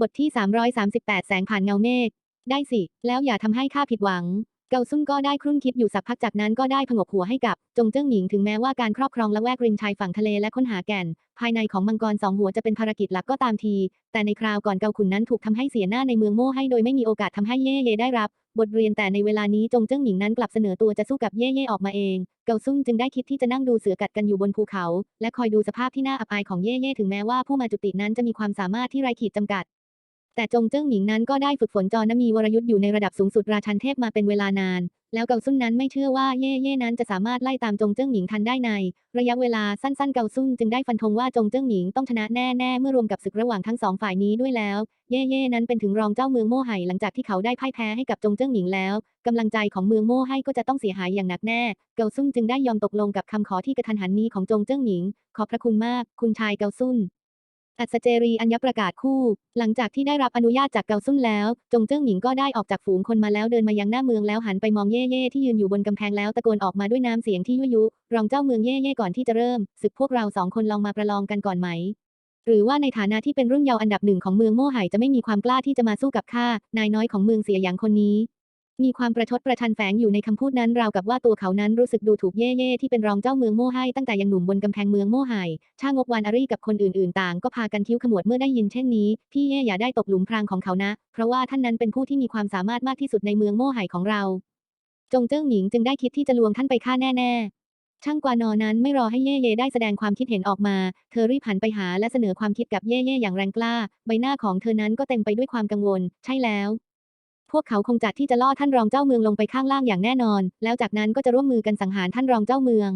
บทที่ 338 แสงผ่านเงาเมฆ ได้สิ แล้วอย่าทำให้ข้าผิดหวัง เกาซุ่นก็ได้ครุ่นคิดอยู่สักพักจากนั้นก็ได้ผงกหัวให้กับ จงเจิ้งหมิงถึงแม้ว่าการครอบครองละแวกริมชายฝั่งทะเลและค้นหาแก่น ภายในของมังกรสองหัวจะเป็นภารกิจหลักก็ตามที แต่ในคราวก่อนเกาขุนนั้นถูกทำให้เสียหน้าในเมืองโม่ให้โดยไม่มีโอกาสทำให้เย่เย่ได้รับบทเรียนแต่ในเวลานี้จงเจิ้งหมิงนั้นกลับเสนอตัวจะสู้กับเย่เย่ออกมาเอง เกาซุ่นจึงได้คิดที่จะนั่งดูเสือกัดกันอยู่บนภูเขา และคอยดูสภาพที่น่าอับอายของเย่เย่ถึงแม้ว่าผู้มาจุตินั้นจะมีความสามารถที่ไร้ขีดจำกัด แต่จงเจิ้งหมิงนั้นก็ได้ฝึกฝนจอนมีวรยุทธ์อยู่ในระดับสูงสุดราชันเทพมาเป็นเวลานาน แล้วเกาซุนนั้นไม่เชื่อว่าเย่เย่นั้นจะสามารถไล่ตามจงเจิ้งหมิงทันได้ใน ระยะเวลาสั้นๆ เกาซุนจึงได้ฟันธงว่าจงเจิ้งหมิงต้องชนะแน่ๆ เมื่อรวมกับศึกระหว่างทั้งสองฝ่ายนี้ด้วยแล้ว เย่เย่นั้นเป็นถึงรองเจ้าเมืองโม่ไห่หลังจากที่เขาได้พ่ายแพ้ให้กับจงเจิ้งหมิงแล้วกำลังใจของเมืองโม่ไห่ก็จะต้องเสียหายอย่างหนักแน่ เกาซุนจึงได้ยอมตกลงกับคำขอที่กระทันหันนี้ของจงเจิ้งหมิง ขอบพระคุณมาก คุณชายเกาซุน อัศเจรีอัญญประกาศคู่ หลังจากที่ได้รับอนุญาตจากเกาซุ่นแล้ว จงเจิ้งหมิงก็ได้ออกจากฝูงคนมาแล้วเดินมายังหน้าเมืองแล้วหันไปมองเย่เย่ที่ยืนอยู่บนกำแพงแล้วตะโกนออกมาด้วยน้ำเสียงที่ยั่วยุ รองเจ้าเมืองเย่เย่ก่อนที่จะเริ่มศึกพวกเราสองคนลองมาประลองกันก่อนไหม หรือว่าในฐานะที่เป็นรุ่นเยาว์อันดับหนึ่งของเมืองโม่ไห่จะไม่มีความกล้าที่จะมาสู้กับข้านายน้อยของเมืองเสียอย่างคนนี้ มีความประชดประชันแฝงอยู่ในคำพูดนั้นราวกับว่าตัวเขานั้นรู้สึกดูถูกเย่เย่ที่เป็นรองเจ้าเมืองโม่ไห่ตั้งแต่ยังหนุ่มบนกำแพงเมืองโม่ไห่ช่างงกวานอารีกับคนอื่นๆ ต่าง ก็พากันคิ้วขมวดเมื่อได้ยินเช่นนี้พี่เย่อย่าได้ตกหลุมพรางของเขานะ เพราะว่าท่านนั้นเป็นผู้ที่มีความสามารถมากที่สุดในเมืองโม่ไห่ของเรา จงเจิ้งหมิงจึงได้คิดที่จะลวงท่านไปฆ่าแน่ๆช่างกวานอนั้นไม่รอให้เย่เย่ได้แสดงความคิดเห็นออกมา เธอรีบหันไปหาและเสนอความคิดกับเย่เย่อย่างแรงกล้า ใบหน้าของเธอนั้นก็เต็มไปด้วยความกังวล ใช่แล้ว พวกเขาคงจัดที่จะล่อท่านรองเจ้าเมืองลงไปข้างล่างอย่างแน่นอน แล้วจากนั้นก็จะร่วมมือกันสังหารท่านรองเจ้าเมือง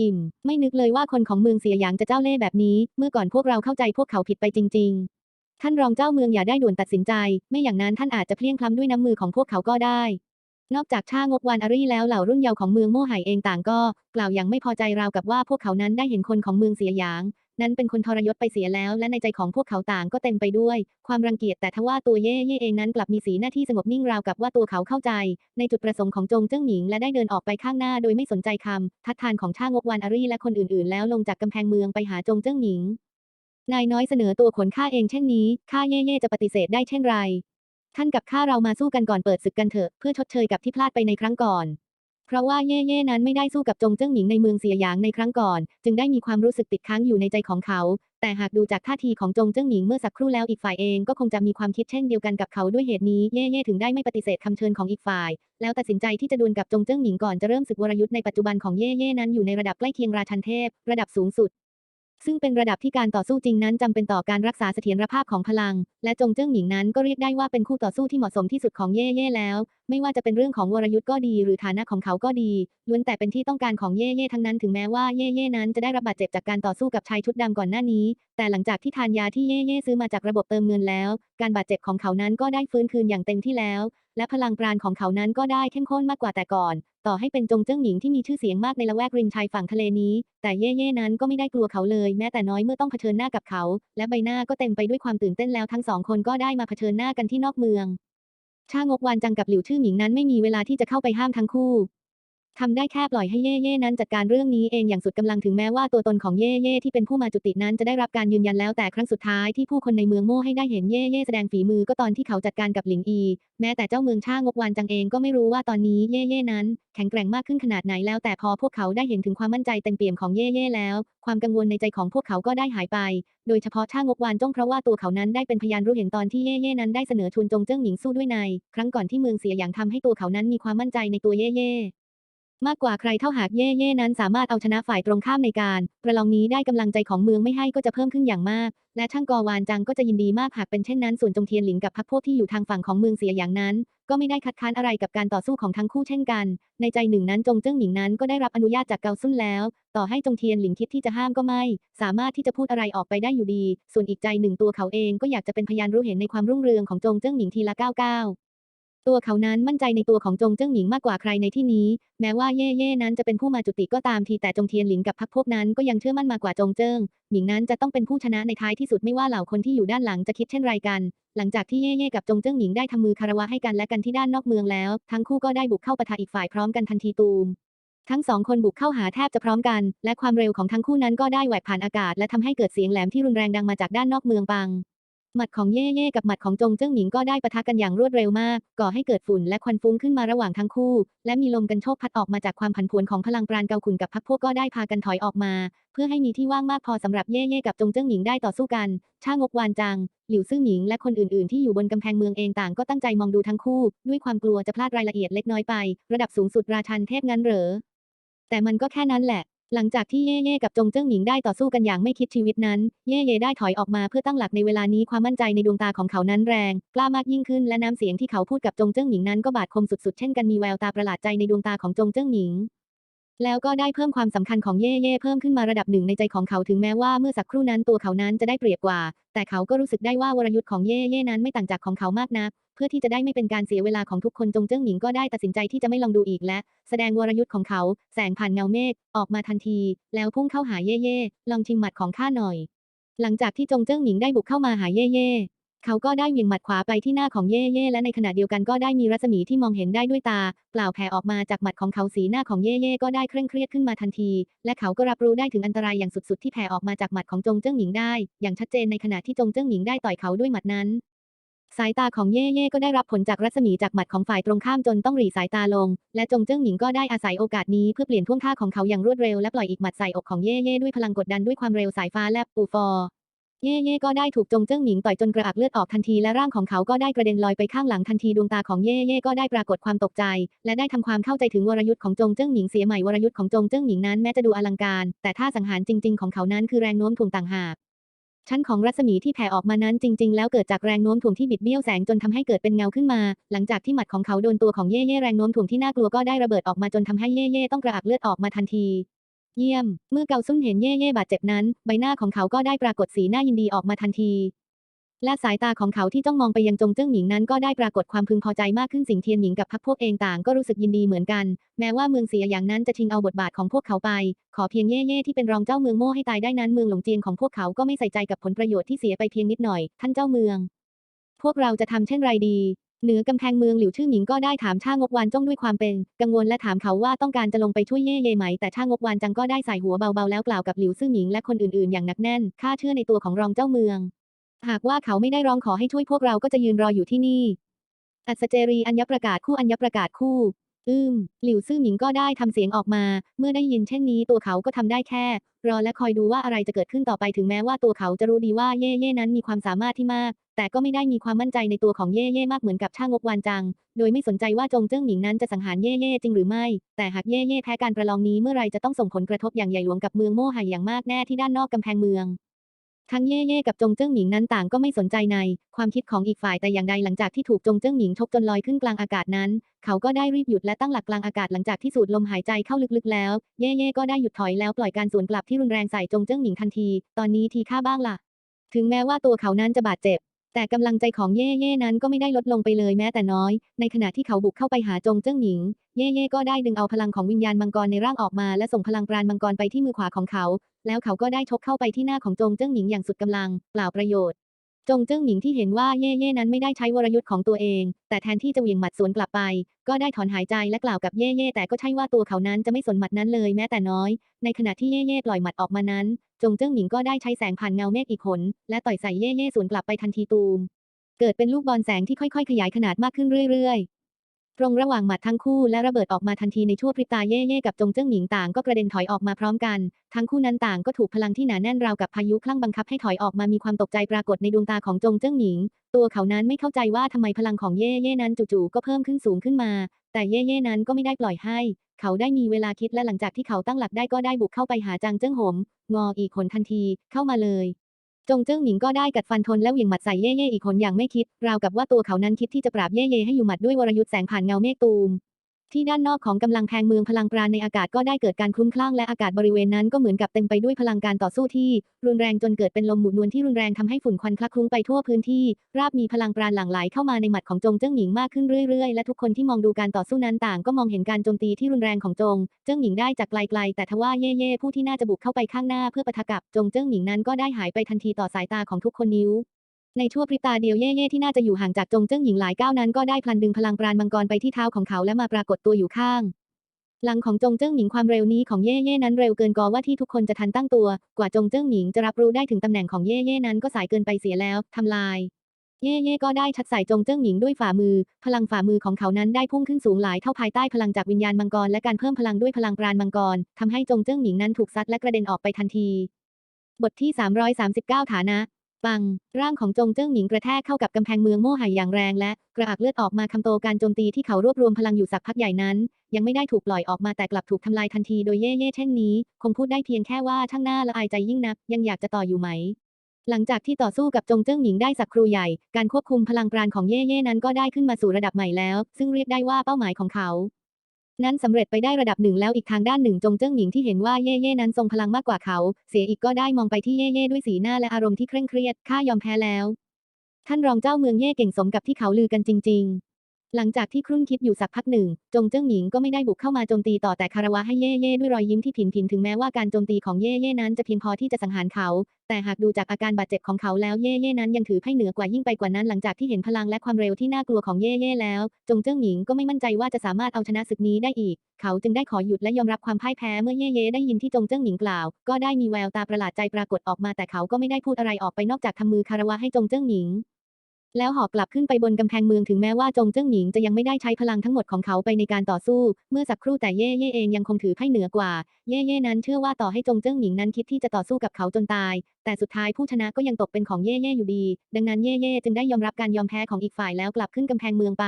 อิ่ม ไม่นึกเลยว่าคนของเมืองเสียอย่างจะเจ้าเล่ห์แบบนี้ เมื่อก่อนพวกเราเข้าใจพวกเขาผิดไปจริง ๆ ท่านรองเจ้าเมืองอย่าได้ด่วนตัดสินใจ ไม่อย่างนั้นท่านอาจจะเพลี้ยงพล้ำด้วยน้ำมือของพวกเขาก็ได้ นอกจากช่างกวานอารีแล้วเหล่ารุ่นเยาว์ของเมืองโม่ไห่เองต่างก็ กล่าวอย่างไม่พอใจราวกับว่าพวกเขานั้นได้เห็นคนของเมืองเสียหยาง นั้นเป็นคนทรยศไปเสียแล้ว และในใจของพวกเขาต่างก็เต็มไปด้วย ความรังเกียจแต่ทว่าตัวเย่เย่เองนั้นกลับมีสีหน้าที่สงบนิ่งราวกับว่าตัวเขาเข้าใจ ในจุดประสงค์ของจงเจิ้งหมิงและได้เดินออกไปข้างหน้าโดยไม่สนใจคำทัดทานของช่างกวานอารีและคนอื่นๆ แล้วลงจากกำแพงเมืองไปหาจงเจิ้งหมิง นายน้อยเสนอตัวขนข้าเองเช่นนี้ข้าเย่เย่จะปฏิเสธได้เช่นไร ท่านกับข้าเรามาสู้กันก่อนเปิดศึกกันเถอะเพื่อชดเชยกับที่พลาดไปในครั้งก่อน เพราะว่าเย่เย่นั้นไม่ได้สู้กับจงเจิ้งหมิงในเมืองเสียหยางในครั้งก่อน จึงได้มีความรู้สึกติดค้างอยู่ในใจของเขา แต่หากดูจากท่าทีของจงเจิ้งหมิงเมื่อสักครู่แล้วอีกฝ่ายเองก็คงจะมีความคิดเช่นเดียวกันกับเขาด้วยเหตุนี้เย่เย่ถึงได้ไม่ปฏิเสธคำเชิญของอีกฝ่าย แล้วตัดสินใจที่จะดวลกับจงเจิ้งหมิงก่อนจะเริ่มศึกวรยุทธ์ในปัจจุบันของเย่เย่นั้นอยู่ในระดับใกล้เคียงราชันเทพ ระดับสูงสุด ซึ่งเป็นระดับที่การต่อสู้จริงนั้นจำเป็นต่อการรักษาเสถียรภาพของพลัง และจงเจิ้งหมิงนั้นก็เรียกได้ว่าเป็นคู่ต่อสู้ที่เหมาะสมที่สุดของเย่เย่แล้ว ไม่ว่าจะเป็นเรื่องของวรยุทธ์ก็ดี หรือฐานะของเขาก็ดีล้วนแต่เป็นที่ต้องการของเย่เย่ทั้งนั้นถึงแม้ว่าเย่เย่นั้นจะได้รับบาดเจ็บจากการต่อสู้กับชายชุดดำก่อนหน้านี้ แต่หลังจากที่ทานยาที่เย่เย่ซื้อมาจากระบบเติมเงินแล้ว การบาดเจ็บของเขานั้นก็ได้ฟื้นคืนอย่างเต็มที่แล้ว และพลังปราณของเขานั้นก็ได้เข้มข้นมากกว่าแต่ก่อน ต่อให้เป็นจงเจิ้งหญิงที่มีชื่อเสียงมากในละแวกริมชายฝั่งทะเลนี้ แต่เย่เย่นั้นก็ไม่ได้กลัวเขาเลย แม้แต่น้อยเมื่อต้องเผชิญหน้ากับเขา และใบหน้าก็เต็มไปด้วยความตื่นเต้นแล้วทั้งสองคนก็ได้มาเผชิญหน้ากันที่นอกเมืองช่างกวานจังกับหลิวชื่อหมิงนั้นไม่มีเวลาที่จะเข้าไปห้ามทั้งคู่ ทำได้แค่ปล่อยให้เย่เย่นั้นจัดการเรื่องนี้เองอย่างสุดกำลังถึงแม้ว่าตัวตนของเย่เย่ที่เป็นผู้มาจุตินั้นจะได้รับการยืนยันแล้วแต่ครั้งสุดท้ายที่ผู้คนในเมืองโม่ให้ได้เห็นเย่เย่แสดงฝีมือก็ตอนที่เขาจัดการกับหลิงอี แม้แต่เจ้าเมืองช่างกวานจังเองก็ไม่รู้ว่าตอนนี้เย่เย่นั้น แข็งแกร่งมากขึ้นขนาดไหนแล้วแต่พอพวกเขาได้เห็นถึงความมั่นใจเต็มเปี่ยมของเย่เย่แล้ว ความกังวลในใจของพวกเขาก็ได้หายไป โดยเฉพาะช่างกวานจ้องเพราะว่าตัวเขานั้นได้เป็นพยานรู้เห็นตอนที่เย่เย่นั้นได้เสนอชวนจงเจิ้งหมิงสู้ด้วยใน ครั้งก่อนที่เมืองเสียอย่างทำให้ตัวเขานั้นมีความมั่นใจในตัวเย่เย่ มากกว่าใครเท่าหากเย่เย่นั้นสามารถเอาชนะฝ่ายตรงข้ามในการประลองนี้ได้กำลังใจของเมืองไม่ให้ก็จะเพิ่มขึ้นอย่างมาก และช่างกอวานจังก็จะยินดีมากหากเป็นเช่นนั้นส่วนจงเทียนหลิงกับพรรคพวกที่อยู่ทางฝั่งของเมืองเสียอย่างนั้น ก็ไม่ได้คัดค้านอะไรกับการต่อสู้ของทั้งคู่เช่นกัน ในใจหนึ่งนั้นจงเจิ้งหมิงนั้นก็ได้รับอนุญาตจากเกาซุ่นแล้ว ต่อให้จงเทียนหลิงคิดที่จะห้ามก็ไม่ สามารถที่จะพูดอะไรออกไปได้อยู่ดี ส่วนอีกใจหนึ่งตัวเขาเองก็อยากจะเป็นพยานรู้เห็นในความรุ่งเรืองของจงเจิ้งหมิงทีละก้าวก้าว ตัวเขานั้นมั่นใจในตัวของจงเจิ้งหมิงมากกว่าใครในที่นี้ แม้ว่าเย่เย่นั้นจะเป็นผู้มาจุติก็ตามทีแต่จงเทียนหลิงกับพรรคพวกนั้นก็ยังเชื่อมั่นมากกว่าจงเจิ้งหมิงนั้นจะต้องเป็นผู้ชนะในท้ายที่สุดไม่ว่าเหล่าคนที่อยู่ด้านหลังจะคิดเช่นไรกัน หลังจากที่เย่เย่กับจงเจิ้งหมิงได้ทำมือคารวะให้กันและกันที่ด้านนอกเมืองแล้ว ทั้งคู่ก็ได้บุกเข้าปะทะอีกฝ่ายพร้อมกันทันทีตูมทั้งสองคนบุกเข้าหาแทบจะพร้อมกัน และความเร็วของทั้งคู่นั้นก็ได้แหวกผ่านอากาศและทำให้เกิดเสียงแหลมที่รุนแรงดังมาจากด้านนอกเมืองปัง หมัดของเย่เย่กับหมัดของจงเจิ้งหมิงก็ได้ปะทะกันอย่างรวดเร็วมาก ก่อให้เกิดฝุ่นและควันฟุ้งขึ้นมาระหว่างทั้งคู่ และมีลมกันโชกพัดออกมาจากความผันผวนของพลังปราณเกาขุนกับพักพวกก็ได้พากันถอยออกมา เพื่อให้มีที่ว่างมากพอสำหรับเย่เย่กับจงเจิ้งหมิงได้ต่อสู้กัน ช่างกวานจัง หลิวซื่อหมิงและคนอื่นๆที่อยู่บนกำแพงเมืองเองต่างก็ตั้งใจมองดูทั้งคู่ ด้วยความกลัวจะพลาดรายละเอียดเล็กน้อยไป ระดับสูงสุดราชันเทพงั้นเหรอแต่มันก็แค่นั้นแหละ หลังจากที่เย่เย่กับจงเจิ้งหมิงได้ต่อสู้กันอย่างไม่คิดชีวิตนั้น เย่เย่ได้ถอยออกมาเพื่อตั้งหลักในเวลานี้ความมั่นใจในดวงตาของเขานั้นแรง กล้ามากยิ่งขึ้นและน้ำเสียงที่เขาพูดกับจงเจิ้งหมิงนั้นก็บาดคมสุดๆ เช่นกันมีแววตาประหลาดใจในดวงตาของจงเจิ้งหมิง แล้วก็ได้เพิ่มความสำคัญของเย่เย่เพิ่มขึ้นมาระดับหนึ่งในใจของเขาถึงแม้ว่าเมื่อสักครู่นั้นตัวเขานั้นจะได้เปรียบกว่า แต่เขาก็รู้สึกได้ว่าวรยุทธ์ของเย่เย่นั้นไม่ต่างจากของเขามากนัก พื่อที่จะได้ไม่เป็นการเสียเวลาของทุกคนจงเจิ้งหมิงก็ได้ตัดสินใจที่จะไม่ลองดูอีกและ แสดงวรยุทธ์ของเขา แสงผ่านเงาเมฆออกมาทันที แล้วพุ่งเข้าหาเย่เย่ลองชิงหมัดของข้าหน่อย หลังจากที่จงเจิ้งหมิงได้บุกเข้ามาหาเย่เย่เขาก็ได้เหวี่ยงหมัดขวาไปที่หน้าของเย่เย่และในขณะเดียวกันก็ได้มีรัศมีที่มองเห็นได้ด้วยตา เปล่าแผ่ออกมาจากหมัดของเขาสีหน้าของเย่เย่ก็ได้เคร่งเครียดขึ้นมาทันที และเขาก็รับรู้ได้ถึงอันตรายอย่างสุดๆที่แผ่ออกมาจากหมัดของจงเจิ้งหมิงได้ อย่างชัดเจนในขณะที่จงเจิ้งหมิงได้ต่อยเขาด้วยหมัดนั้น สายตาของเย่เย่ก็ได้รับผลจากรัศมีจากหมัดของฝ่ายตรงข้ามจนต้องหลีสายตาลง และจงเจิ้งหมิงก็ได้อาศัยโอกาสนี้เพื่อเปลี่ยนท่วงท่าของเขาอย่างรวดเร็วและปล่อยอีกหมัดใส่อกของเย่เย่ด้วยพลังกดดันด้วยความเร็วสายฟ้าแลบปูฟอร์เย่เย่ก็ได้ถูกจงเจิ้งหมิงต่อยจนกระอักเลือดออกทันทีและร่างของเขาก็ได้กระเด็นลอยไปข้างหลังทันทีดวงตาของเย่เย่ก็ได้ปรากฏความตกใจ และได้ทำความเข้าใจถึงวรยุทธ์ของจงเจิ้งหมิงเสียใหม่วรยุทธ์ของจงเจิ้งหมิงนั้นแม้จะดูอลังการ แต่ท่าสังหารจริง ๆ ของเขานั้นคือแรงโน้มถ่วงต่างหาก ชั้นของรัศมีที่แผ่ออกมานั้นจริง ๆ แล้วเกิดจากแรงโน้มถ่วงที่บิดเบี้ยวแสงจนทำให้เกิดเป็นเงาขึ้นมา หลังจากที่หมัดของเขาโดนตัวของเย่เย่แรงโน้มถ่วงที่น่ากลัวก็ได้ระเบิดออกมาจนทำให้เย่เย่ต้องกระอักเลือดออกมาทันที เยี่ยม เมื่อเกาซุ่นเห็นเย่เย่บาดเจ็บนั้น ใบหน้าของเขาก็ได้ปรากฏสีหน้ายินดีออกมาทันที และสายตาของเขาที่จ้องมองไปยังจงเจิ้งหมิงนั้นก็ได้ปรากฏความพึงพอใจมากขึ้นสิงเทียนหมิงกับพรรคพวกเองต่างก็รู้สึกยินดีเหมือนกัน แม้ว่าเมืองเสียอย่างนั้นจะชิงเอาบทบาทของพวกเขาไป ขอเพียงเย่เย่ที่เป็นรองเจ้าเมืองโม่ให้ตายได้นั้นเมืองหลงเจียงของพวกเขาก็ไม่ใส่ใจกับผลประโยชน์ที่เสียไปเพียงนิดหน่อย ท่านเจ้าเมือง พวกเราจะทำเช่นไรดีเหนือกำแพงเมืองหลิวชื่อหมิงก็ได้ถามช่างกวานจ้องด้วยความเป็น กังวลและถามเขาว่าต้องการจะลงไปช่วยเย่เย่ไหม แต่ช่างกวานจังก็ได้ใส่หัวเบาๆแล้วกล่าวกับหลิวซื่อหมิงและคนอื่นๆ อย่างหนักแน่นข้าเชื่อในตัวของรองเจ้าเมือง หากว่าเขาไม่ได้ร้องขอให้ช่วยพวกเราก็จะยืนรออยู่ที่นี่ อัศเจรีอัญญประกาศคู่อัญญประกาศคู่ อืม หลิวซื่อหมิงก็ได้ทำเสียงออกมา เมื่อได้ยินเช่นนี้ตัวเขาก็ทำได้แค่ รอและคอยดูว่าอะไรจะเกิดขึ้นต่อไปถึงแม้ว่าตัวเขาจะรู้ดีว่าเย่เย่นั้นมีความสามารถที่มาก แต่ก็ไม่ได้มีความมั่นใจในตัวของเย่เย่มากเหมือนกับช่างงกวานจัง โดยไม่สนใจว่าจงเจิ้งหมิงนั้นจะสังหารเย่เย่จริงหรือไม่ แต่หากเย่เย่แพ้การประลองนี้เมื่อไรจะต้องส่งผลกระทบอย่างใหญ่หลวงกับเมืองโม่ไห่อย่างมากแน่ที่ด้านนอกกำแพงเมือง ทั้งเย่เย่กับจงเจิ้งหมิงนั้นต่างก็ไม่สนใจใน ความคิดของอีกฝ่ายแต่อย่างใดหลังจากที่ถูกจงเจิ้งหมิงชกจนลอยขึ้นกลางอากาศนั้น เขาก็ได้รีบหยุดและตั้งหลักกลางอากาศหลังจากที่สูดลมหายใจเข้าลึกๆแล้ว เย่เย่ก็ได้หยุดถอยแล้วปล่อยการสวนกลับที่รุนแรงใส่จงเจิ้งหมิงทันที ตอนนี้ทีค่าบ้างล่ะ ถึงแม้ว่าตัวเขานั้นจะบาดเจ็บ แต่กำลังใจของเย่เย่นั้นก็ไม่ได้ลดลงไปเลยแม้แต่น้อย ในขณะที่เขาบุกเข้าไปหาจงเจิ้งหมิง เย่เย่ก็ได้ดึงเอาพลังของวิญญาณมังกรในร่างออกมา และส่งพลังปราณมังกรไปที่มือขวาของเขา แล้วเขาก็ได้ชกเข้าไปที่หน้าของจงเจิ้งหมิงอย่างสุดกำลัง เปล่าประโยชน์ จงเจิ้งหมิงที่เห็นว่าเย่เย่นั้นไม่ได้ใช้วรยุทธ์ของตัวเอง แต่แทนที่จะเหวี่ยงหมัดสวนกลับไป ก็ได้ถอนหายใจและกล่าวกับเย่เย่แต่ก็ใช่ว่าตัวเขานั้นจะไม่สนหมัดนั้นเลยแม้แต่น้อย ในขณะที่เย่เย่ปล่อยหมัดออกมานั้น จงเจิ้งหมิงก็ได้ใช้แสงผ่านเงาเมฆอีกหนและต่อยใส่เย่เย่สวนกลับไปทันทีตูม เกิดเป็นลูกบอลแสงที่ค่อยๆ ขยายขนาดมากขึ้นเรื่อย ตรงระหว่างหมัดทั้งคู่และระเบิดออกมาทันทีในชั่วพริบตาเย่เย่กับจงเจิ้งหมิงต่างก็กระเด็นถอยออกมาพร้อมกัน ทั้งคู่นั้นต่างก็ถูกพลังที่หนาแน่นราวกับพายุคลั่งบังคับให้ถอยออกมามีความตกใจปรากฏในดวงตาของจงเจิ้งหมิง ตัวเขานั้นไม่เข้าใจว่าทำไมพลังของเย่เย่นั้นจู่ๆก็เพิ่มขึ้นสูงขึ้นมา แต่เย่เย่นั้นก็ไม่ได้ปล่อยให้ เขาได้มีเวลาคิดและหลังจากที่เขาตั้งหลักได้ก็ได้บุกเข้าไปหาจางเจิ้งหมงออีกคนทันทีเข้ามาเลย จงเจิ้งหมิงก็ได้กัดฟันทนและเหวี่ยงหมัดใส่เย่เย่อีกคนอย่างไม่คิด ราวกับว่าตัวเขานั้นคิดที่จะปราบเย่เย่ให้อยู่หมัดด้วยวรยุทธ์แสงผ่านเงาเมฆตูม ที่ด้านนอกของกำลังแพงเมืองพลังปราณในอากาศก็ได้เกิดการคลุ้มคลั่งและอากาศบริเวณนั้นก็เหมือนกับเต็มไปด้วยพลังการต่อสู้ที่ รุนแรงจนเกิดเป็นลมหมุนนวลที่รุนแรงทำให้ฝุ่นควันคละคลุ้งไปทั่วพื้นที่ ราบมีพลังปราณหลั่งไหลเข้ามาในหมัดของจงเจิ้งหมิงมากขึ้นเรื่อยๆ และทุกคนที่มองดูการต่อสู้นั้นต่าง ก็มองเห็นการโจมตีที่รุนแรงของจง เจิ้งหมิงได้จากไกลๆแต่ทว่าเย่เย่ผู้ที่น่าจะบุกเข้าไปข้างหน้าเพื่อปะทะกับจงเจิ้งหมิงนั้นก็ได้หายไปทันทีต่อสายตาของทุกคนนิ้ว ในชั่วพริบตาเดียวเย่เย่ที่น่าจะอยู่ห่างจากจงเจิ้งหญิงหลายก้าวนั้นก็ได้พลันดึงพลังปราณมังกรไปที่เท้าของเขาและมาปรากฏตัวอยู่ข้าง หลังของจงเจิ้งหมิงความเร็วนี้ของเย่เย่นั้นเร็วเกินกอว่าที่ทุกคนจะทันตั้งตัว กว่าจงเจิ้งหมิงจะรับรู้ได้ถึงตำแหน่งของเย่เย่นั้นก็สายเกินไปเสียแล้วทำลาย เย่เย่ก็ได้ชัดใส่จงเจิ้งหมิงด้วยฝ่ามือ พลังฝ่ามือของเขานั้นได้พุ่งขึ้นสูงหลายเท่าภายใต้พลังจากวิญญาณมังกรและการเพิ่มพลังด้วยพลังปราณมังกรทำให้จงเจิ้งหมิงนั้นถูกซัดและกระเด็นออกไปทันที บทที่ 339 ฐานะ ปัง ร่างของจงเจิ้งหมิงกระแทกเข้ากับกำแพงเมืองโม่ไห่อย่างแรงและกระอักเลือดออกมาคำโตการโจมตีที่เขารวบรวมพลังอยู่สักพักใหญ่นั้น ยังไม่ได้ถูกปล่อยออกมาแต่กลับถูกทำลายทันทีโดยเย่เย่เช่นนี้ คงพูดได้เพียงแค่ว่าช่างหน้าละอายใจยิ่งนัก ยังอยากจะต่ออยู่ไหม หลังจากที่ต่อสู้กับจงเจิ้งหมิงได้สักครูใหญ่ การควบคุมพลังปราณของเย่เย่นั้นก็ได้ขึ้นมาสู่ระดับใหม่แล้ว ซึ่งเรียกได้ว่าเป้าหมายของเขา นั้นสำเร็จไปได้ระดับหนึ่งแล้วอีกทางด้านหนึ่งจงเจิ้งหมิงที่เห็นว่าเย่เย่นั้นทรงพลังมากกว่าเขา เสียอีกก็ได้มองไปที่เย่เย่ด้วยสีหน้าและอารมณ์ที่เคร่งเครียดข้ายอมแพ้แล้ว ท่านรองเจ้าเมืองเย่เก่งสมกับที่เขาลือกันจริง ๆ หลังจากที่ครุ่นคิดอยู่สักพักหนึ่ง จงเจิ้งหญิงก็ไม่ได้บุกเข้ามาโจมตีต่อแต่คารวะให้เย่เย่ด้วยรอยยิ้มที่ผินผินถึงแม้ว่าการโจมตีของเย่เย่นั้นจะเพียงพอที่จะสังหารเขา แต่หากดูจากอาการบาดเจ็บของเขาแล้วเย่เย่นั้นยังถือไพ่เหนือกว่ายิ่งไปกว่านั้นหลังจากที่เห็นพลังและความเร็วที่น่ากลัวของเย่เย่แล้ว จงเจิ้งหญิงก็ไม่มั่นใจว่าจะสามารถเอาชนะศึกนี้ได้อีก เขาจึงได้ขอหยุดและยอมรับความพ่ายแพ้เมื่อเย่เย่ได้ยินที่จงเจิ้งหญิงกล่าว ก็ได้มีแววตาประหลาดใจปรากฏออกมาแต่เขาก็ไม่ได้พูดอะไรออกไปนอกจากทำมือคารวะให้จงเจิ้งหญิง แล้วหอกกลับขึ้นไปบนกำแพงเมืองถึงแม้ว่าจงเจิ้งหมิงจะยังไม่ได้ใช้พลังทั้งหมดของเขาไปในการต่อสู้ เมื่อสักครู่แต่เย่เย่เองยังคงถือไพ่เหนือกว่า เย่เย่นั้นเชื่อว่าต่อให้จงเจิ้งหมิงนั้นคิดที่จะต่อสู้กับเขาจนตาย แต่สุดท้ายผู้ชนะก็ยังตกเป็นของเย่เย่อยู่ดี ดังนั้นเย่เย่จึงได้ยอมรับการยอมแพ้ของอีกฝ่ายแล้วกลับขึ้นกำแพงเมืองไป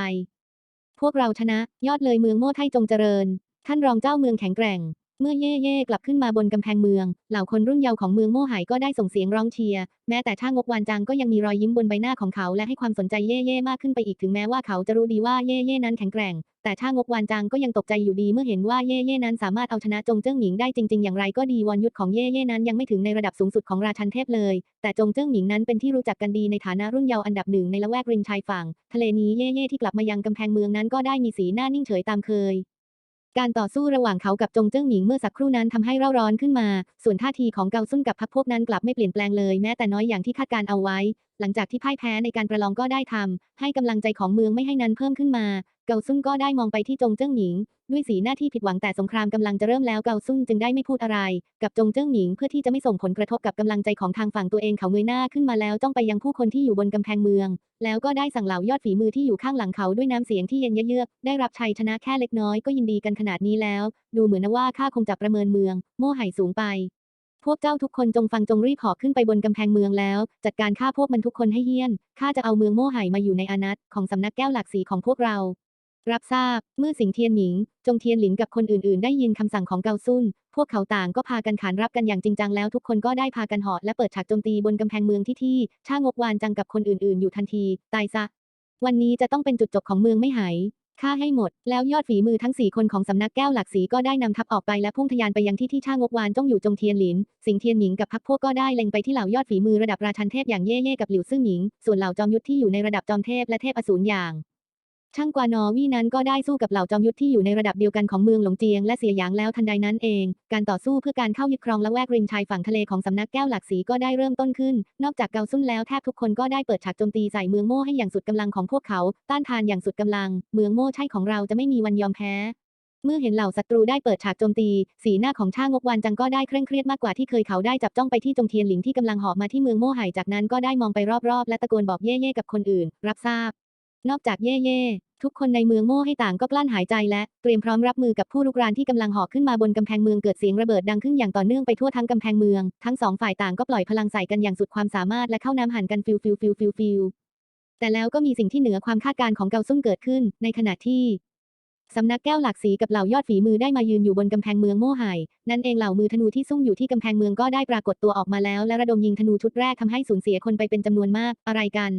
พวกเราชนะ ยอดเลยเมืองโม่ไทจงเจริญ ท่านรองเจ้าเมืองแข็งแกร่ง เมื่อเย่เย่กลับขึ้นมาบนกำแพงเมือง เหล่าคนรุ่นเยาว์ของเมืองโม่ไห่ก็ได้ส่งเสียงร้องเชียร์ แม้แต่ช่างงกวานจังก็ยังมีรอยยิ้มบนใบหน้าของเขาและให้ความสนใจเย่เย่มากขึ้นไปอีกถึงแม้ว่าเขาจะรู้ดีว่าเย่เย่นั้นแข็งแกร่ง แต่ช่างงกวานจังก็ยังตกใจอยู่ดีเมื่อเห็นว่าเย่เย่นั้นสามารถเอาชนะจงเจิ้งหมิงได้จริง ๆ อย่างไรก็ดีวอนยุทธของเย่เย่นั้นยังไม่ถึงในระดับสูงสุดของราชันเทพเลย แต่จงเจิ้งหมิงนั้นเป็นที่รู้จักกันดีในฐานะรุ่นเยาว์อันดับหนึ่งในละแวกริมชายฝั่ง ทะเลนี้เย่เย่ที่กลับมายังกำแพงเมืองนั้นก็ได้มีสีหน้านิ่งเฉยตามเคย การต่อสู้ระหว่างเขากับจงเจิ้งหมิงเมื่อสักครู่นั้นทำให้เร่าร้อนขึ้นมา ส่วนท่าทีของเกาซุนกับพรรคพวกนั้นกลับไม่เปลี่ยนแปลงเลยแม้แต่น้อยอย่างที่คาดการเอาไว้ หลังจากที่พ่ายแพ้ในการประลองก็ได้ทำให้กำลังใจของเมืองไม่ให้นั้นเพิ่มขึ้นมา เกาซุนก็ได้มองไปที่จงเจิ้งหมิง ด้วยสีหน้าที่ผิดหวังแต่สงครามกำลังจะเริ่มแล้วเกาซุ่นจึงได้ไม่พูดอะไร กับจงเจิ้งหมิงเพื่อที่จะไม่ส่งผลกระทบกับกำลังใจของทางฝั่งตัวเองเขาเงยหน้าขึ้นมาแล้วจ้องไปยังผู้คนที่อยู่บนกำแพงเมือง แล้วก็ได้สั่งเหล่ายอดฝีมือที่อยู่ข้างหลังเขาด้วยน้ำเสียงที่เย็นเยือกได้รับชัยชนะแค่เล็กน้อยก็ยินดีกันขนาดนี้แล้ว ดูเหมือนนะว่าข้าคงจะประเมินเมือง โม่ไห่สูงไปพวกเจ้าทุกคนจงฟังจงรีบหอกขึ้นไปบนกำแพงเมืองแล้ว จัดการฆ่าพวกมันทุกคนให้เฮี้ยนข้าจะเอาเมืองโม่ไห่มาอยู่ในอานัตของสำนักแก้วหลักสีของพวกเรา รับทราบ เมื่อสิงเทียนหมิง จงเทียนหลินกับคนอื่นๆ ได้ยินคำสั่งของเกาซุน พวกเขาต่างก็พากันขานรับกันอย่างจริงจังแล้วทุกคนก็ได้พากันเหาะและเปิดฉากโจมตีบนกำแพงเมืองที่ที่ ช่างกวานจังกับคนอื่นๆ อยู่ทันที ตายซะ วันนี้จะต้องเป็นจุดจบของเมืองไม่หายฆ่าให้หมด แล้วยอดฝีมือทั้งสี่คนของสำนักแก้วหลักสีก็ได้นำทัพออกไปและพุ่งทะยานไปยังที่ที่ช่างกวานจ้องอยู่จงเทียนหลิน สิงเทียนหมิงกับพักพวกก็ได้เล็งไปที่เหล่ายอดฝีมือระดับราชันเทพอย่างเย่เย่กับหลิวซื่อหมิง ส่วนเหล่าจอมยุทธที่อยู่ในระดับจอมเทพและเทพอสูรอย่าง ช่างกวานอวี่นั้นก็ได้สู้กับเหล่าจอมยุทธที่อยู่ในระดับเดียวกันของเมืองหลงเจียงและเสียหยางแล้วทันใดนั้นเอง การต่อสู้เพื่อการเข้ายึดครองละแวกริมชายฝั่งทะเลของสำนักแก้วหลักสีก็ได้เริ่มต้นขึ้น นอกจากเกาซุนแล้วแทบทุกคนก็ได้เปิดฉากโจมตีใส่เมืองโม่ให้อย่างสุดกำลังของพวกเขา ต้านทานอย่างสุดกำลัง เมืองโม่ใช่ของเราจะไม่มีวันยอมแพ้เมื่อเห็นเหล่าศัตรูได้เปิดฉากโจมตี สีหน้าของช่างงกวานจังก็ได้เคร่งเครียดมากกว่าที่เคยเขาได้จับจ้องไปที่จงเทียนหลิงที่กำลังหาะมาที่เมืองโม่ไห่จากนั้นก็ได้มองไปรอบๆ และตะโกนบอกเย่เย่กับคนอื่น รับทราบ นอกจากเย่เย่ ทุกคนในเมืองโม่ให้ต่างก็กลั้นหายใจและเตรียมพร้อมรับมือกับผู้รุกรานที่กำลังหาะขึ้นมาบนกำแพงเมืองเกิดเสียงระเบิดดังขึ้นอย่างต่อเนื่องไปทั่วทั้งกำแพงเมือง ทั้งสองฝ่ายต่างก็ปล่อยพลังใส่กันอย่างสุดความสามารถและเข้าน้ำหันกันฟิวฟิวฟิวฟิวฟิวแต่แล้วก็มีสิ่งที่เหนือความคาดการณ์ของเกาซุ่งเกิดขึ้น ในขณะที่สำนักแก้วหลากสีกับเหล่ายอดฝีมือได้มายืนอยู่บนกำแพงเมืองโม่ไห่นั่นเองเหล่ามือธนูที่ซุ่มอยู่ที่กำแพงเมืองก็ได้ปรากฏตัวออกมาแล้ว และระดมยิงธนูชุดแรกทำให้สูญเสียคนไปเป็นจำนวนมาก อะไรกัน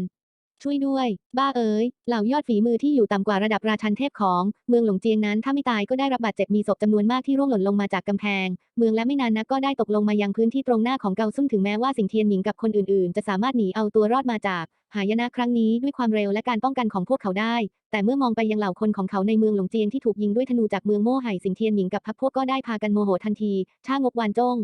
ช่วยด้วย บ้าเอ๋ย เหล่ายอดฝีมือที่อยู่ต่ำกว่าระดับราชันเทพของ เมืองหลงเจียงนั้นถ้าไม่ตายก็ได้รับบาดเจ็บมีศพจำนวนมากที่ร่วงหล่นลงมาจากกำแพง เมืองและไม่นานนักก็ได้ตกลงมายังพื้นที่ตรงหน้าของเกาซุ่งถึงแม้ว่าสิงเทียนหมิงกับคนอื่นๆ จะสามารถหนีเอาตัวรอดมาจาก หายนะครั้งนี้ด้วยความเร็วและการป้องกันของพวกเขาได้ แต่เมื่อมองไปยังเหล่าคนของเขาในเมืองหลงเจียงที่ถูกยิงด้วยธนูจากเมืองโม่ไห่สิงเทียนหมิงกับพรรคพวกก็ได้พากันโมโหทันทีช่างงกวานจง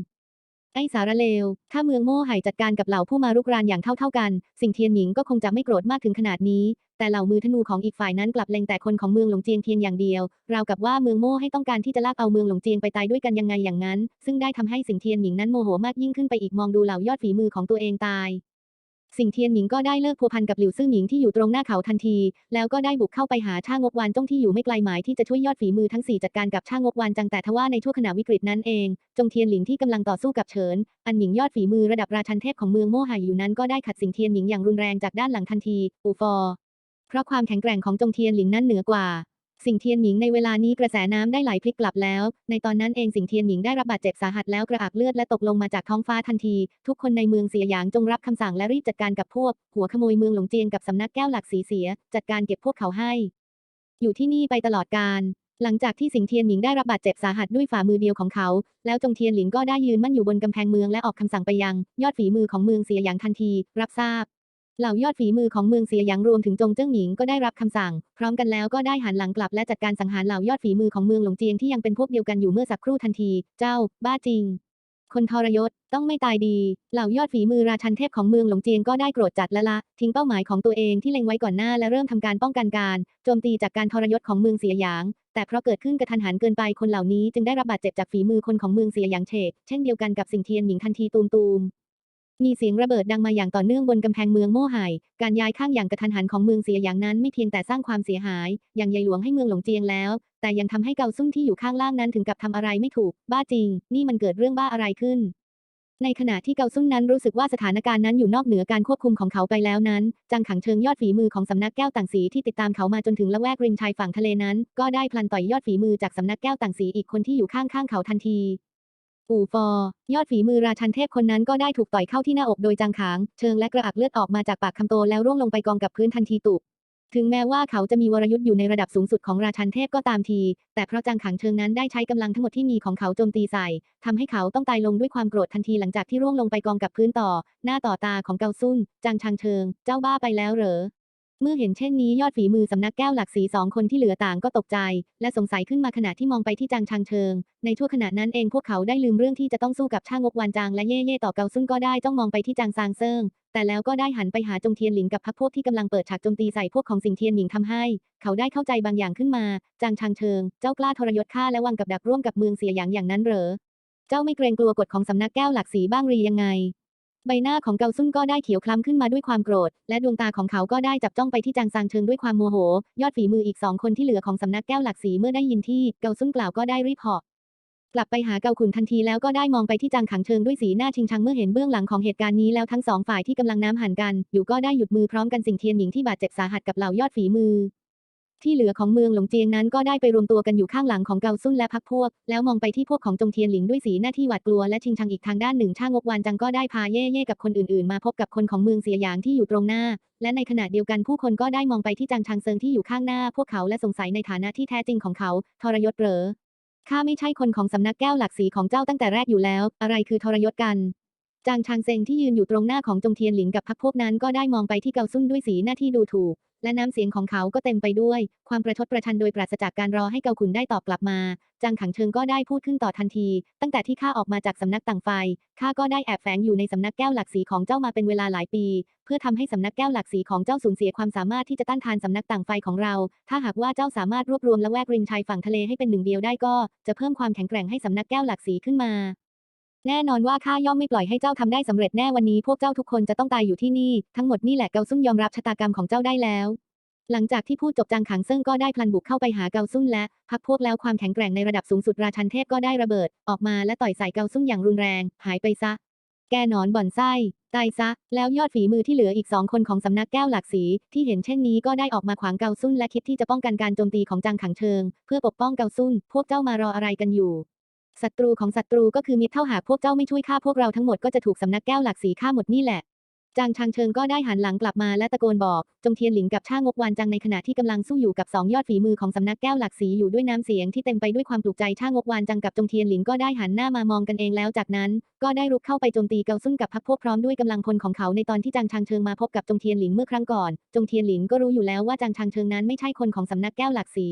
ไอ้สารเลว ถ้าเมืองโม่ไห่จัดการกับเหล่าผู้มารุกรานอย่างเท่าเท่ากัน สิงเทียนหมิงก็คงจะไม่โกรธมากถึงขนาดนี้ แต่เหล่ามือธนูของอีกฝ่ายนั้นกลับเล็งแต่คนของเมืองหลงเจียงเทียนอย่างเดียว ราวกับว่าเมืองโม่ให้ต้องการที่จะลากเอาเมืองหลงเจียงไปตายด้วยกันยังไงอย่างนั้น ซึ่งได้ทำให้สิงเทียนหมิงนั้นโมโหมากยิ่งขึ้นไปอีกมองดูเหล่ายอดฝีมือของตัวเองตาย สิงเทียนหมิงก็ได้เลิกพัวพันกับหลิวซื่อหมิงที่อยู่ตรงหน้าเขาทันที แล้วก็ได้บุกเข้าไปหาช่างงกวานจ้องที่อยู่ไม่ไกลหมายที่จะช่วยยอดฝีมือทั้งสี่จัดการกับช่างงกวานจังแต่ทว่าในช่วงขณะวิกฤตนั้นเอง จงเทียนหลิงที่กำลังต่อสู้กับเฉิน อันหมิงยอดฝีมือระดับราชันเทพของเมืองโม่หายอยู่นั้นก็ได้ขัดสิงเทียนหมิงอย่างรุนแรงจากด้านหลังทันที อูฟอเพราะความแข็งแกร่งของจงเทียนหลิงนั้นเหนือกว่า สิงเทียนหมิงในเวลานี้กระแสน้ำได้ไหลพลิกกลับแล้ว ในตอนนั้นเองสิงเทียนหมิงได้รับบาดเจ็บสาหัสแล้วกระอักเลือดและตกลงมาจากท้องฟ้าทันที ทุกคนในเมืองเสียหยางจงรับคำสั่งและรีบจัดการกับพวก หัวขโมยเมืองหลงเจียงกับสำนักแก้วหลักสีเสีย จัดการเก็บพวกเขาให้ อยู่ที่นี่ไปตลอดการหลังจากที่สิงเทียนหมิงได้รับบาดเจ็บสาหัสด้วยฝ่ามือเดียวของเขา แล้วจงเทียนหลิงก็ได้ยืนมั่นอยู่บนกำแพงเมืองและออกคำสั่งไปยัง ยอดฝีมือของเมืองเสียหยางทันที รับทราบ เหล่ายอดฝีมือของเมืองเสียหยางรวมถึงจงเจิ้งหมิงก็ได้รับคำสั่ง พร้อมกันแล้วก็ได้หันหลังกลับและจัดการสังหารเหล่ายอดฝีมือของเมืองหลงเจียงที่ยังเป็นพวกเดียวกันอยู่เมื่อสักครู่ทันที เจ้า บ้าจริง คนทรยศต้องไม่ตายดี เหล่ายอดฝีมือราชันเทพของเมืองหลงเจียงก็ได้โกรธจัดและละ ทิ้งเป้าหมายของตัวเองที่เล็งไว้ก่อนหน้าและเริ่มทำการป้องกันการโจมตีจากการทรยศของเมืองเสียหยาง แต่เพราะเกิดขึ้นกระทันหันเกินไปคนเหล่านี้จึงได้รับบาดเจ็บจากฝีมือคนของเมืองเสียหยางเฉกเช่นเดียวกันกับสิงเทียนหมิงทันทีตูมตูม มีเสียงระเบิดดังมาอย่างต่อเนื่องบนกำแพงเมืองโม่ไห่การย้ายข้างอย่างกระทันหันของเมืองเสียหยางนั้นไม่เพียงแต่สร้างความเสียหาย อย่างใหญ่หลวงให้เมืองหลงเจียงแล้ว แต่ยังทำให้เกาซุ่นที่อยู่ข้างล่างนั้นถึงกับทำอะไรไม่ถูก บ้าจริง นี่มันเกิดเรื่องบ้าอะไรขึ้น ในขณะที่เกาซุ่นนั้นรู้สึกว่าสถานการณ์นั้นอยู่นอกเหนือการควบคุมของเขาไปแล้วนั้น จังขังเชิงยอดฝีมือของสำนักแก้วต่างสีที่ติดตามเขามาจนถึงละแวกริมชายฝั่งทะเลนั้น ก็ได้พลันต่อยยอดฝีมือจากสำนักแก้วต่างสีอีกคนที่อยู่ข้างๆเขาทันที อู่ฟอ ยอดฝีมือราชันเทพคนนั้นก็ได้ถูกต่อยเข้าที่หน้าอกโดยจางขาง เชิงและกระอักเลือดออกมาจากปากคำโตแล้วร่วงลงไปกองกับพื้นทันทีตุบถึงแม้ว่าเขาจะมีวรยุทธ์อยู่ในระดับสูงสุดของราชันเทพก็ตามที แต่เพราะจางขังเชิงนั้นได้ใช้กำลังทั้งหมดที่มีของเขาโจมตีใส่ทำให้เขาต้องตายลงด้วยความโกรธทันทีหลังจากที่ร่วงลงไปกองกับพื้นต่อ หน้าต่อตาของเกาซุนจางชางเชิง เจ้าบ้าไปแล้วเหรอ เมื่อเห็นเช่นนี้ยอดฝีมือสำนักแก้วหลักสีสองคนที่เหลือต่างก็ตกใจ และสงสัยขึ้นมาขณะที่มองไปที่จางชางเชิง ในชั่วขณะนั้นเองพวกเขาได้ลืมเรื่องที่จะต้องสู้กับช่างงกวานจางและเย่เย่ต่อเกาซุนก็ได้จ้องมองไปที่จางซางเซิงแต่แล้วก็ได้หันไปหาจงเทียนหลิงกับพรรคพวกที่กำลังเปิดฉากโจมตีใส่พวกของสิงเทียนหมิงทำให้ เขาได้เข้าใจบางอย่างขึ้นมา จางชางเชิง เจ้ากล้าทรยศข้าและวางกับดักร่วมกับเมืองเสียหยางอย่างนั้นเหรอ เจ้าไม่เกรงกลัวกฎของสำนักแก้วหลักสีบ้างหรียังไง ใบหน้าของเกาซุ่นก็ได้เขียวคล้ำขึ้นมาด้วยความโกรธ และดวงตาของเขาก็ได้จับจ้องไปที่จางซางเชิงด้วยความโมโห ยอดฝีมืออีกสองคนที่เหลือของสำนักแก้วหลักสีเมื่อได้ยินที่เกาซุ่นกล่าวก็ได้รีบเหาะกลับไปหาเกาขุนทันทีแล้วก็ได้มองไปที่จางขังเชิงด้วยสีหน้าชิงชังเมื่อเห็นเบื้องหลังของเหตุการณ์นี้แล้วทั้งสองฝ่ายที่กำลังน้ำหันกัน อยู่ก็ได้หยุดมือพร้อมกันสิงเทียนหญิงที่บาดเจ็บสาหัสกับเหล่ายอดฝีมือ ที่เหลือของเมืองหลงเจียงนั้นก็ได้ไปรวมตัวกันอยู่ข้างหลังของเกาซุนและพักพวก แล้วมองไปที่พวกของจงเทียนหลิงด้วยสีหน้าที่หวาดกลัวและชิงชังอีกทางด้านหนึ่งช่างงกวานจังก็ได้พาเย่เย่กับคนอื่นๆ มาพบกับคนของเมืองเสียหยางที่อยู่ตรงหน้า และในขณะเดียวกันผู้คนก็ได้มองไปที่จางชางเซิงที่อยู่ข้างหน้า พวกเขาและสงสัยในฐานะที่แท้จริงของเขา ทรยศเหรอข้าไม่ใช่คนของสำนักแก้วหลักสีของเจ้าตั้งแต่แรกอยู่แล้ว อะไรคือทรยศกันจางชางเซิงที่ยืนอยู่ตรงหน้าของจงเทียนหลิงกับพักพวกนั้นก็ได้มองไปที่เกาซุนด้วยสีหน้าที่ดูถูก และน้ำเสียงของเขาก็เต็มไปด้วย ความประชดประชันโดยปราศจากการรอให้เกาขุนได้ตอบกลับมา จางขังเชิงก็ได้พูดขึ้นต่อทันที ตั้งแต่ที่ข้าออกมาจากสำนักต่างไฟข้าก็ได้แอบแฝงอยู่ในสำนักแก้วหลักสีของเจ้ามาเป็นเวลาหลายปี เพื่อทำให้สำนักแก้วหลักสีของเจ้าสูญเสียความสามารถที่จะต้านทานสำนักต่างไฟของเรา ถ้าหากว่าเจ้าสามารถรวบรวมและแวกริมชายฝั่งทะเลให้เป็นหนึ่งเดียวได้ก็ จะเพิ่มความแข็งแกร่งให้สำนักแก้วหลักสีขึ้นมา แน่นอนว่าข้าย่อมไม่ปล่อยให้เจ้าทำได้สำเร็จแน่วันนี้พวกเจ้าทุกคนจะต้องตายอยู่ที่นี่ ทั้งหมดนี่แหละเกาซุ่นยอมรับชะตากรรมของเจ้าได้แล้ว หลังจากที่พูดจบจางขังเซิงก็ได้พลันบุกเข้าไปหาเกาซุ่นและพักพวกแล้วความแข็งแกร่งในระดับสูงสุดราชันเทพก็ได้ระเบิด ออกมาและต่อยใส่เกาซุ่นอย่างรุนแรง หายไปซะ แกหนอนบ่อนไส้ตายซะ แล้วยอดฝีมือที่เหลืออีกสองคนของสำนักแก้วหลักสีที่เห็นเช่นนี้ก็ได้ออกมาขวางเกาซุ่นและคิดที่จะป้องกันการโจมตีของจางขังเชิง เพื่อปกป้องเกาซุ่นพวกเจ้ามารออะไรกันอยู่ ศัตรูของศัตรูก็คือมิตรเท่าหากพวกเจ้าไม่ช่วยฆ่าพวกเราทั้งหมดก็จะถูกสำนักแก้วหลักสีฆ่าหมดนี่แหละ จางชางเชิงก็ได้หันหลังกลับมาและตะโกนบอก จงเทียนหลิงกับช่างงกวานจังในขณะที่กำลังสู้อยู่กับสองยอดฝีมือของสำนักแก้วหลักสีอยู่ด้วยน้ำเสียงที่เต็มไปด้วยความปลุกใจช่างกวานจังกับจงเทียนหลิงก็ได้หันหน้ามามองกันเองแล้วจากนั้น ก็ได้รุกเข้าไปโจมตีเกาซุ่นกับพรรคพวกพร้อมด้วยกำลังพลของเขาในตอนที่จางชางเชิงมาพบกับจงเทียนหลิงเมื่อครั้งก่อน จงเทียนหลิงก็รู้อยู่แล้วว่าจางชางเชิงนั้นไม่ใช่คนของสำนักแก้วหลักสี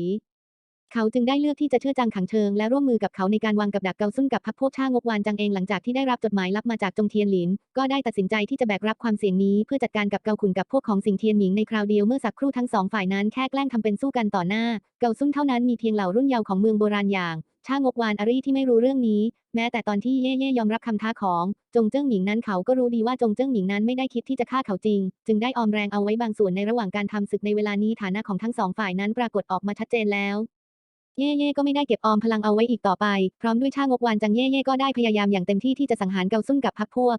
เขาจึงได้เลือกที่จะเชื่อจางขังเชิงและร่วมมือกับเขาในการวางกับดักเกาซุ่นกับพรรคพวกช่างกวานจังเองหลังจากที่ได้รับจดหมายลับมาจากจงเทียนหลิน ก็ได้ตัดสินใจที่จะแบกรับความเสี่ยงนี้ เพื่อจัดการกับเกาขุนกับพวกของสิงเทียนหมิงในคราวเดียวเมื่อสักครู่ทั้งสองฝ่ายนั้นแค่แกล้งทำเป็นสู้กันต่อหน้า เกาซุ่นเท่านั้นมีเพียงเหล่ารุ่นเยาว์ของเมืองโบราณอย่างช่างกวานอารีที่ไม่รู้เรื่องนี้ แม้แต่ตอนที่เย่เย่ยอมรับคำท้าของจงเจิ้งหมิงนั้นเขาก็รู้ดีว่าจงเจิ้งหมิงนั้นไม่ได้คิดที่จะฆ่าเขาจริง จึงได้ออมแรงเอาไว้บางส่วนในระหว่างการทำศึกในเวลานี้ฐานะของทั้งสองฝ่ายนั้นปรากฏออกมาชัดเจนแล้ว เย่เย่ก็ไม่ได้เก็บออมพลังเอาไว้อีกต่อไป พร้อมด้วยช่างงบวานจังเย่เย่ก็ได้พยายามอย่างเต็มที่ที่จะสังหารเกาซุ่นกับพรรคพวก